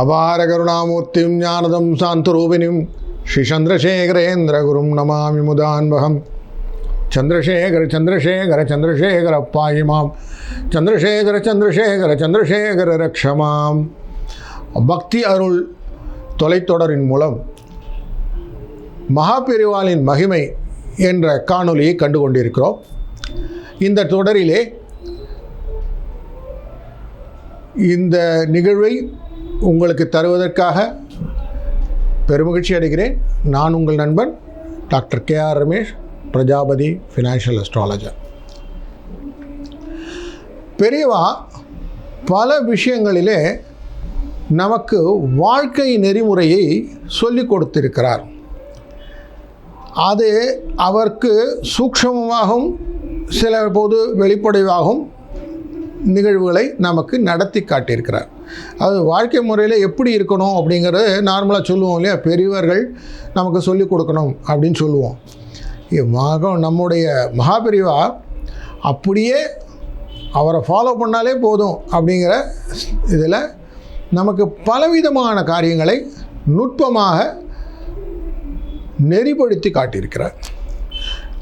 அபார கருணாமூர்த்திம் ஞானதம் சாந்தரூபிணிம் ஸ்ரீ சந்திரசேகரேந்திர குரும் நமாமி முதான்பகம். சந்திரசேகர சந்திரசேகர சந்திரசேகர பாயிமாம் சந்திரசேகர சந்திரசேகர சந்திரசேகர ரக்ஷமாம் பக்தி அருள் தொலைத்தொடரின் மூலம் மகாபெரிவாளின் மகிமை என்ற காணொலியை கண்டு கொண்டிருக்கிறோம் இந்த தொடரிலே இந்த நிகழ்வை உங்களுக்கு தருவதற்காக பெருமகிழ்ச்சி அடைகிறேன். நான் உங்கள் நண்பன் doctor K R Ramesh Prajapati financial astrologer பெரியவா பல விஷயங்களிலே நமக்கு வாழ்க்கை நெறிமுறையை சொல்லிக் கொடுத்திருக்கிறார். அது அவருக்கு சூக்ஷமமாகவும் சில போது வெளிப்படையாகவும் நிகழ்வுகளை நமக்கு நடத்தி காட்டியிருக்கிறார். அது வாழ்க்கை முறையில் எப்படி இருக்கணும் அப்படிங்கிறது நார்மலாக சொல்லுவோம் இல்லையா? பெரியவர்கள் நமக்கு சொல்லிக் கொடுக்கணும் அப்படின்னு சொல்லுவோம். மகம் நம்முடைய மகாபெரிவா அப்படியே அவரை ஃபாலோ பண்ணாலே போதும் அப்படிங்கிற இதில் நமக்கு பலவிதமான காரியங்களை நுட்பமாக நெறிப்படுத்தி காட்டியிருக்கிறார்.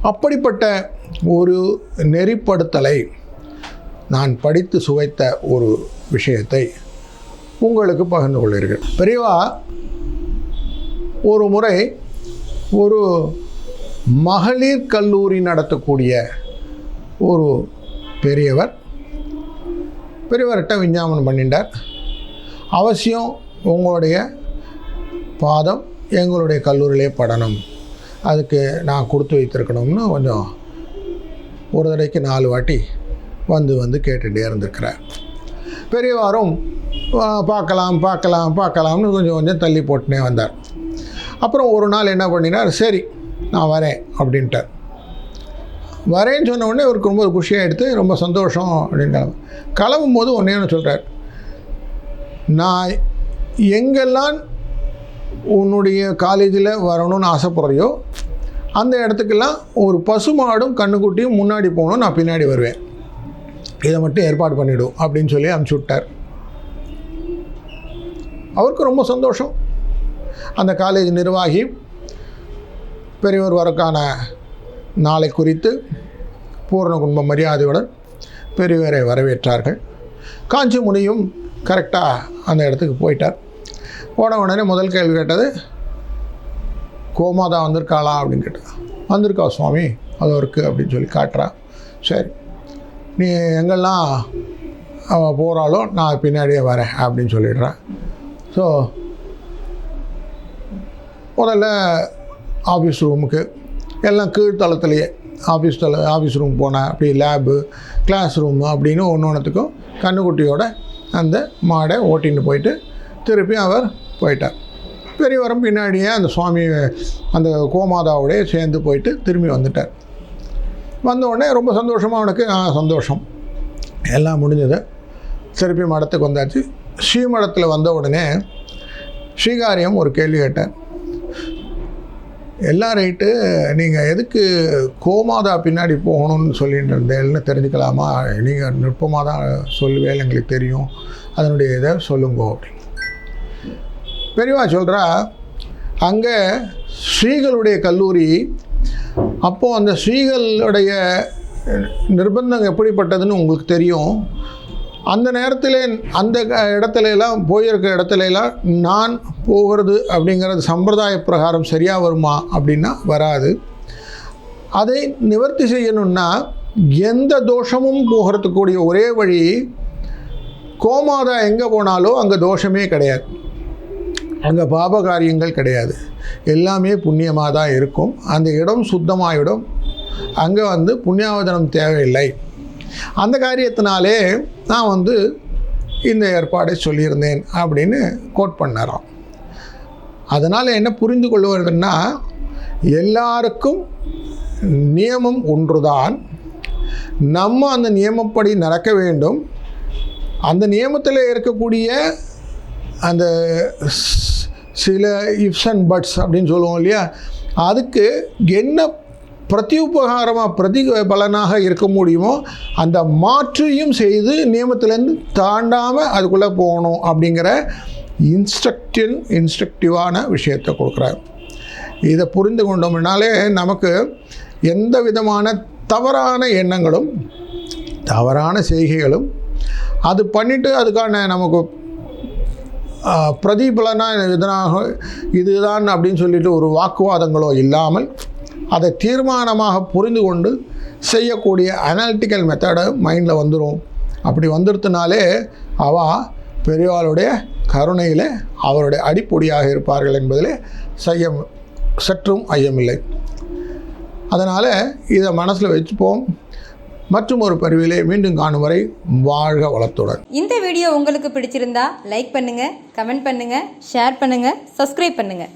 அப்படிப்பட்ட ஒரு நெறிப்படுத்தலை நான் படித்து சுவைத்த ஒரு விஷயத்தை உங்களுக்கு பகிர்ந்து கொள்கிறேன். பெரியவா ஒரு முறை ஒரு மகளிர் கல்லூரி நடத்தக்கூடிய ஒரு பெரியவர் பெரியவர்கிட்ட விஞ்ஞாபனம் பண்ணிட்டார். அவசியம் உங்களுடைய பாதம் எங்களுடைய கல்லூரியிலே படணும். அதுக்கு நான் கொடுத்து வைத்திருக்கணும்னு கொஞ்சம் ஒரு தடவைக்கு நாலு வாட்டி வந்து வந்து கேட்டுகிட்டே இருந்திருக்கிறார். பெரியவாரும் பார்க்கலாம் பார்க்கலாம் பார்க்கலாம்னு கொஞ்சம் கொஞ்சம் தள்ளி போட்டுனே வந்தார். அப்புறம் ஒரு நாள் என்ன பண்ணினார் சரி நான் வரேன் அப்படின்ட்டார். வரேன்னு சொன்ன உடனே அவருக்கு ரொம்ப குஷியாக எடுத்து ரொம்ப சந்தோஷம் அப்படின்னு கிளம்பு கிளம்பும் போது ஒன்றே ஒன்று சொல்கிறார் நான் எங்கெல்லாம் உன்னுடைய காலேஜில் வரணும்னு ஆசைப்படுறியோ அந்த இடத்துக்கெல்லாம் ஒரு பசுமாடும் கண்ணுக்குட்டியும் முன்னாடி போகணும் நான் பின்னாடி வருவேன். இதை மட்டும் ஏற்பாடு பண்ணிவிடும் அப்படின்னு சொல்லி அனுப்பிச்சி விட்டார் அவருக்கு ரொம்ப சந்தோஷம். அந்த காலேஜ் நிர்வாகி பெரியவர் வரக்கான நாளை குறித்து பூரண குடும்ப மரியாதையுடன் பெரியவரை வரவேற்றார்கள். காஞ்சி முனியும் கரெக்டாக அந்த இடத்துக்கு போயிட்டார். போன உடனே முதல் கேள்வி கேட்டது கோமாதா வந்திருக்காளா அப்படின்னு கேட்டா வந்திருக்கா சுவாமி? அது இருக்குது அப்படின்னு சொல்லி காட்டுறா. சரி. நீ எங்கெல்லாம் அவள் போகிறாலோ நான் பின்னாடியே வரேன் அப்படின்னு சொல்லிடுறேன். ஸோ முதல்ல ஆஃபீஸ் ரூமுக்கு எல்லாம் கீழ்த்தளத்துலேயே ஆஃபீஸ் தள ஆஃபீஸ் ரூம் போனேன் அப்படி லேபு கிளாஸ் ரூமு அப்படின்னு ஒன்று ஒன்றுத்துக்கும் கண்ணுக்குட்டியோட அந்த மாடை ஓட்டின்னு போயிட்டு திருப்பி அவர் போயிட்டார். பெரியவரும் பின்னாடியே அந்த சுவாமி அந்த கோமாதாவோடய சேர்ந்து போயிட்டு திரும்பி வந்துட்டார். வந்த உடனே ரொம்ப சந்தோஷமாக அவனுக்கு சந்தோஷம். எல்லாம் முடிஞ்சது. திருப்பி மடத்துக்கு வந்தாச்சு. ஸ்ரீமடத்தில் வந்த உடனே ஸ்ரீகாரியம் ஒரு கேள்வி கேட்டேன். எல்லாம் ரைட்டு நீங்கள் எதுக்கு கோமாதா பின்னாடி போகணும்னு சொல்லிட்டு இருந்தேன்னு தெரிஞ்சுக்கலாமா? நீங்கள் நுட்பமாக தான் சொல்லுவேன் எங்களுக்கு தெரியும். அதனுடைய இதை சொல்லுங்க. அப்படின்னு. பெரியவா சொல்கிறா அங்கே ஸ்ரீகளுடைய கல்லூரி அப்போது அந்த ஸ்ரீகளுடைய நிர்பந்தம் எப்படிப்பட்டதுன்னு உங்களுக்கு தெரியும். அந்த நேரத்தில் அந்த க- இடத்துல எல்லாம் போயிருக்க இடத்துலலாம் நான் போகிறது அப்படிங்கிறது சம்பிரதாய பிரகாரம் சரியாக வருமா அப்படின்னா வராது. அதை நிவர்த்தி செய்யணும்னா எந்த தோஷமும் போகிறதுக்கூடிய ஒரே வழி கோமாதா எங்கே போனாலோ அங்கே தோஷமே கிடையாது. அங்கே பாப காரியங்கள் கிடையாது. எல்லாமே புண்ணியமாக தான் இருக்கும். அந்த இடம் சுத்தமாயிடும். அங்கே வந்து புண்ணியாவதனம் தேவையில்லை. அந்த காரியத்தினாலே நான் வந்து இந்த ஏற்பாடை சொல்லியிருந்தேன் அப்படின்னு கோட் பண்ணாராம் அதனால் என்ன புரிந்து கொள்வதுன்னா எல்லாருக்கும் நியமம் ஒன்றுதான். நம்ம அந்த நியமப்படி நடக்க வேண்டும். அந்த நியமத்தில் இருக்கக்கூடிய அந்த சில இஃப்ஸ் அண்ட் பட்ஸ் அப்படின்னு சொல்லுவோம் இல்லையா? அதுக்கு என்ன பிரத்யுபகாரமாக பிரதி பலனாக இருக்க முடியுமோ அந்த மாற்றையும் செய்து நியமத்திலேருந்து தாண்டாமல் அதுக்குள்ளே போகணும் அப்படிங்கிற இன்ஸ்ட்ரக்டிவ் இன்ஸ்ட்ரக்டிவான விஷயத்தை கொடுக்குறாரு. இதை புரிந்து கொண்டோம்னாலே நமக்கு எந்த விதமான தவறான எண்ணங்களும் தவறான செய்கைகளும் அது பண்ணிவிட்டு அதுக்கான நமக்கு பிரதிபலனா பிரதிபலனாக இதனாக இதுதான் அப்படின்னு சொல்லிட்டு ஒரு வாக்குவாதங்களோ இல்லாமல் அதை தீர்மானமாக புரிந்து கொண்டு செய்யக்கூடிய அனாலிட்டிக்கல் மெத்தடை மைண்டில் வந்துடும் அப்படி வந்துடுத்துனாலே அவ பெரியவாளுடைய கருணையில் அவருடைய அடிப்பொடியாக இருப்பார்கள் என்பதிலே செய்யம் சற்றும் ஐயமில்லை. அதனால் இதை மனசில் வச்சுப்போம். மற்றும் ஒரு பதிவிலே மீண்டும் காணும் வரை வாழ்க வளத்துடன். இந்த வீடியோ உங்களுக்கு பிடிச்சிருந்தா லைக் பண்ணுங்க கமெண்ட் பண்ணுங்க ஷேர் பண்ணுங்க சப்ஸ்கிரைப் பண்ணுங்க.